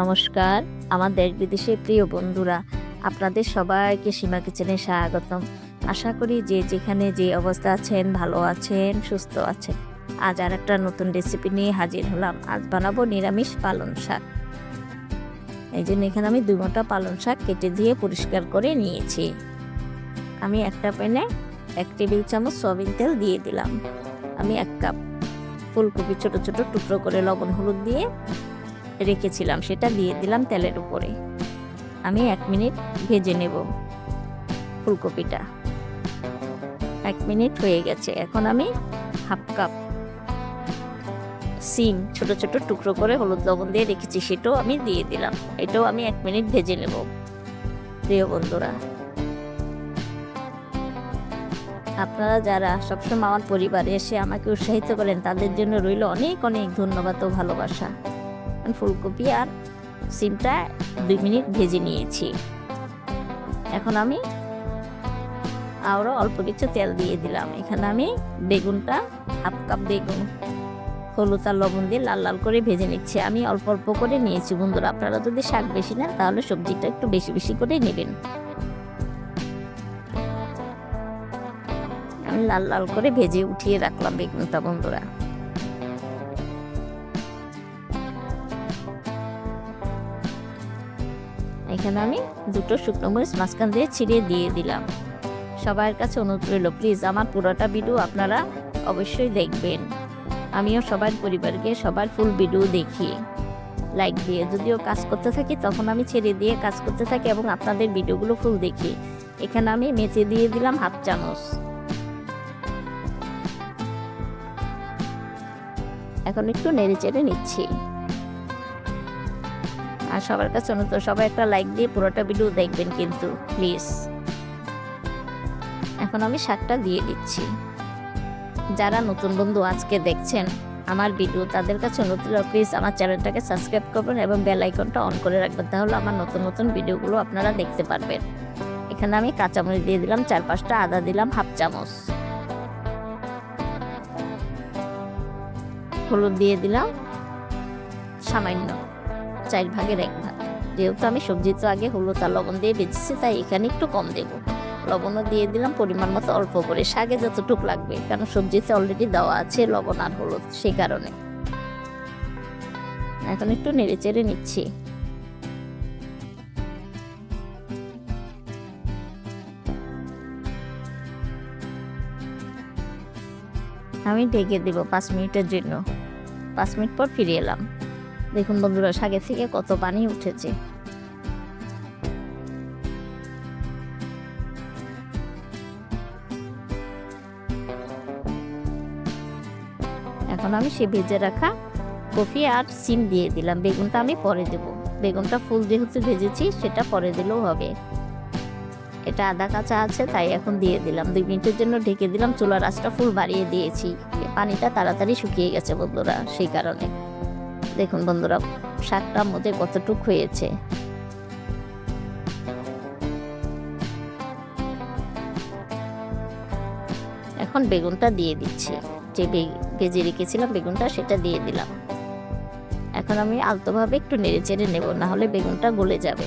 নমস্কার, আমার দেশ বিদেশের প্রিয় বন্ধুরা, আপনাদের সবাইকে সীমা কিচেনে স্বাগতম। আশা করি যে যেখানে যে অবস্থা আছেন, ভালো আছেন, সুস্থ আছেন। আজ আর একটা নতুন রেসিপি নিয়ে হাজির হলাম। আজ বানাবো নিরামিষ পালং শাক। এই জন্য এখানে আমি দুই মোটা পালং শাক কেটে দিয়ে পরিষ্কার করে নিয়েছি। আমি একটা প্যানে এক টেবিল চামচ সয়াবিন তেল দিয়ে দিলাম। আমি এক কাপ ফুলকপি ছোট ছোট টুকরো করে লবণ হলুদ দিয়ে রেখেছিলাম, সেটা দিয়ে দিলাম তেলের উপরে। আমি এক মিনিট ভেজে নেব ফুলকপিটা। এক মিনিট হয়ে গেছে, এখন আমি হাফ কাপ সিম, ছোট ছোট টুকরো করে হলুদ লবণ দিয়ে রেখেছি, সেটাও আমি দিয়ে দিলাম। এটাও আমি এক মিনিট ভেজে নেব। প্রিয় বন্ধুরা, আপনারা যারা সবসময় আমার পরিবারে এসে আমাকে উৎসাহিত করেন, তাদের জন্য রইল অনেক অনেক ধন্যবাদ ও ভালোবাসা। ফুলকপি আর সিমটা দুই মিনিট ভেজে নিয়েছি। এখন আমি আরও অল্প কিছু তেল দিয়ে দিলাম। এখানে আমি বেগুনটা হাফ কাপ বেগুন, হলুদ আর লবণ দিয়ে লাল লাল করে ভেজে নিচ্ছি। আমি অল্প অল্প করে নিয়েছি। বন্ধুরা, আপনারা যদি শাক বেশি নেন, তাহলে সবজিটা একটু বেশি বেশি করে নেবেন। আমি লাল লাল করে ভেজে উঠিয়ে রাখলাম বেগুনটা, বন্ধুরা। এখানে আমি দুটো শুকনো মরিচ মাঝখান দিয়ে ছিঁড়ে দিয়ে দিলাম। সবার কাছে অনুরোধ রইল, প্লিজ আমার পুরোটা ভিডিও আপনারা অবশ্যই দেখবেন। আমিও সবার পরিবারকে সবার ফুল ভিডিও দেখি। লাইক দিয়ে যদিও কাজ করতে থাকি, তখন আমি ছেড়ে দিয়ে কাজ করতে থাকি এবং আপনাদের ভিডিওগুলো ফুল দেখি। এখানে আমি মেচে দিয়ে দিলাম হাফ চামচ। এখন একটু নেড়ে চেড়ে নিচ্ছি। আর সবার কাছে অনুরোধ, সবাই একটা লাইক দিয়ে পুরোটা ভিডিও দেখবেন কিন্তু প্লিজ এখন আমি শাকটা দিয়ে দিচ্ছি। যারা নতুন বন্ধু আজকে দেখছেন, আমার ভিডিও তাদের কাছে অনুরোধ প্লিজ আমার চ্যানেলটাকে সাবস্ক্রাইব করবেন এবং বেল আইকনটা অন করে রাখবেন, তাহলে আমার নতুন নতুন ভিডিওগুলো আপনারা দেখতে পারবেন। এখানে আমি কাঁচামরিচ দিয়ে দিলাম চার পাঁচটা আদা দিলাম হাফ চামচ। হলুদ দিয়ে দিলাম, সামান্য। চার ভাগের এক ভাগ। যেহেতু আমি সবজি তো আগে হলুদ আর লবণ দিয়ে বেঁচেছি, তাই এখানে একটু কম দেব। লবণও দিয়ে দিলাম, পরিমাণ মতো অল্প করে। শাকে যতটুক লাগবে, কারণ সবজিতে অলরেডি দেওয়া আছে লবণ আর হলুদ সেই কারণে। এখন একটু নেড়ে চেড়ে নিচ্ছি। আমি ঢেকে দেব পাঁচ মিনিটের জন্য। পাঁচ মিনিট পর ফিরে এলাম। দেখুন বন্ধুরা, শাকের থেকে কত পানি উঠেছে। এখন আমি সে ভেজে রাখা কফি আর সিম দিয়ে দিলাম। বেগুনটা আমি পরে দেব। বেগুনটা ফুল যেহেতু ভেজেছি, সেটা পরে দিলেও হবে। এটা আদা কাঁচা আছে, তাই এখন দিয়ে দিলাম। দুই মিনিটের জন্য ঢেকে দিলাম। চুলার আঁচটা ফুল বাড়িয়ে দিয়েছি। পানিটা তাড়াতাড়ি শুকিয়ে গেছে বন্ধুরা, সেই কারণে। দেখুন বন্ধুরা শাকটার মধ্যে কতটুক হয়েছে। এখন বেগুনটা দিয়ে দিচ্ছি। যে ভেজে রেখেছিলাম বেগুনটা, সেটা দিয়ে দিলাম। এখন আমি আলতোভাবে একটু নেড়ে চেড়ে নেব না হলে বেগুনটা গলে যাবে,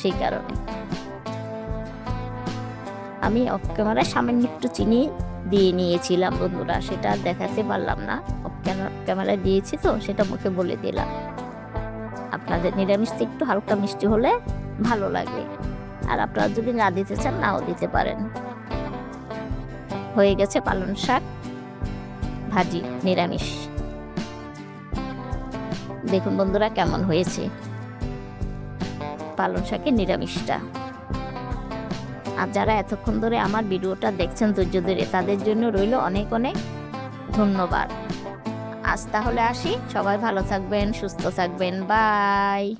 সেই কারণে। আমি অফ ক্যামেরায় সামান্য একটু চিনি দিয়ে নিয়েছিলাম বন্ধুরা, সেটা দেখাতে পারলাম না। অফ ক্যামেরায় দিয়েছি তো, সেটা মুখে বলে দিলাম। আপনাদের নিরামিষ একটু হালকা মিষ্টি হলে ভালো লাগে। আর আপনারা যদি না দিতে চান, নাও দিতে পারেন। হয়ে গেছে পালং শাক, ভাজি, নিরামিষ। দেখুন বন্ধুরা কেমন হয়েছে। পালং শাকের নিরামিষটা। আর যারা এতক্ষণ ধরে আমার ভিডিওটা দেখছেন ধৈর্য ধরে, তাদের জন্য রইল অনেক অনেক ধন্যবাদ। আজ তাহলে আসি। সবাই ভালো থাকবেন সুস্থ থাকবেন। বাই।